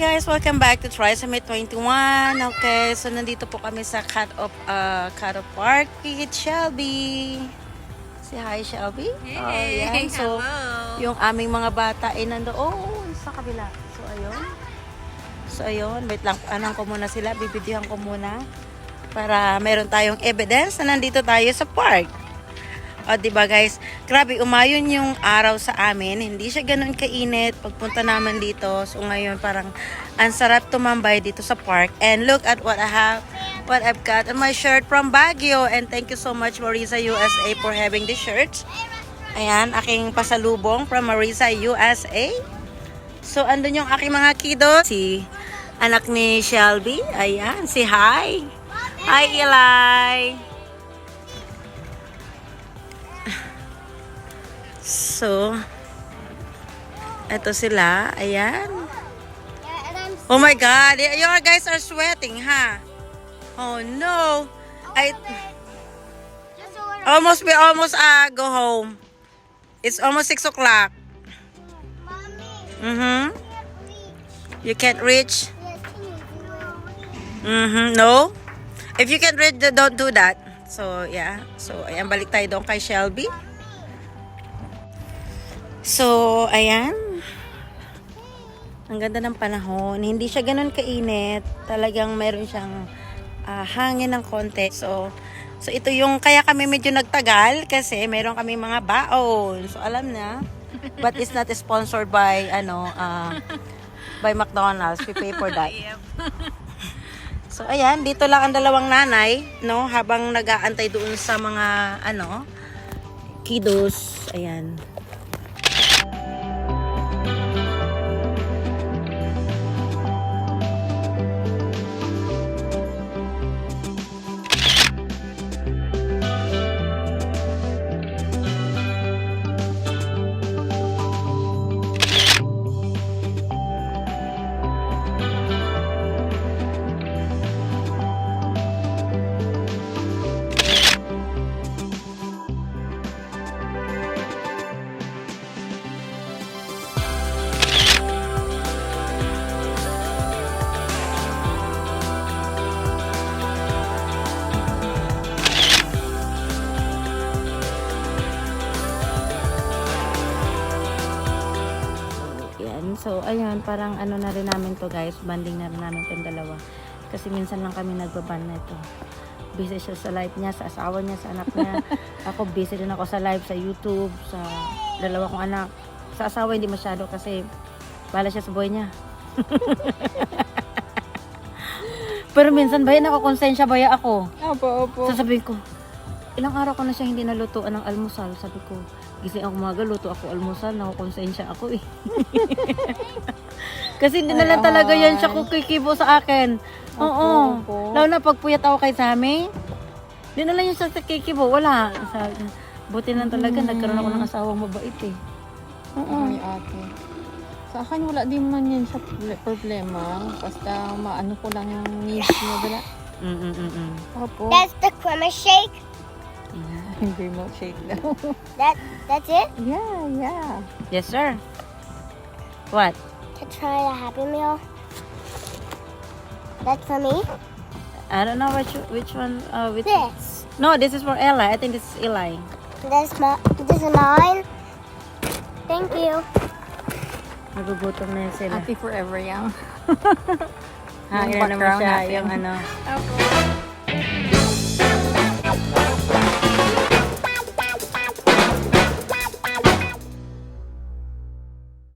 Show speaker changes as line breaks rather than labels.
guys, welcome back to Trisomet 21. Okay, so nandito po kami sa Cut of uh, Cut of Park with Shelby. Say hi, Shelby.
Hey,
yan. So,
hello.
yung aming mga bata ay nandoon sa kabila. So, ayun. So, ayun. Wait lang, anong ko muna sila. Bibidyohan ko muna. Para meron tayong evidence na nandito tayo sa park. O, di ba guys? Grabe, umayon yung araw sa amin. Hindi siya ganun kainit pagpunta naman dito. So, ngayon parang ang sarap tumambay dito sa park. And look at what I have, what I've got on my shirt from Baguio. And thank you so much, Marisa USA, for having the shirts. Ayan, aking pasalubong from Marisa USA. So, andun yung aking mga kiddo. Si anak ni Shelby. Ayan, si Hi. Hi, Eli. So, eto sila. Ayan. Oh my God. You guys are sweating, ha? Oh no. I almost we almost uh, go home. It's almost 6 o'clock. Mm-hmm. You can't reach? Mm-hmm. No? If you can't reach, don't do that. So, yeah. So, ayan, balik tayo doon kay Shelby. So, ayan. Ang ganda ng panahon. Hindi siya ganun kainit. Talagang meron siyang ah, hangin ng konti. So, so ito yung kaya kami medyo nagtagal kasi meron kami mga baon. So, alam na. But it's not sponsored by ano ah, by McDonald's. We pay for that. So, ayan. Dito lang ang dalawang nanay, no? Habang nag-aantay doon sa mga, ano, kiddos. Ayan. So, ayan, parang ano na rin namin to guys. Banding na rin namin itong dalawa. Kasi minsan lang kami nagbaban na ito. Busy siya sa live niya, sa asawa niya, sa anak niya. ako busy din ako sa live, sa YouTube, sa dalawa kong anak. Sa asawa hindi masyado kasi bala siya sa buhay niya. Pero minsan ba yan ako, konsensya ba ako?
Opo, opo.
Sasabihin ko, ilang araw ko na siya hindi nalutuan ng almusal. Sabi ko, gising ako umaga, luto ako almusal, nakukonsensya ako eh. Kasi hindi na lang talaga yan siya kukikibo sa akin. Oo.
opo.
Lalo na pag puyat ako kay Sammy, hindi na lang yung sa kikibo. Wala. Sa, buti lang talaga, nagkaroon ako ng asawang mabait eh. Oo.
Ay, ate. Sa akin, wala din man yan siya proble- problema. Basta maano ko lang yung needs niya. Wala.
Mm-mm-mm.
Opo.
That's the creamer shake.
Hindi mo shake daw.
That that's it.
yeah, yeah.
Yes, sir. What?
To try a Happy Meal. That's for me.
I don't know which which one. Uh, which
This.
No, this is for Eli. I think this is Eli.
This my. This is mine. Thank you.
Nagugutom na yun sila.
Ate forever young.
Ha,
Yung
yun naman
background
siya,
natin.
yung ano.
Opo.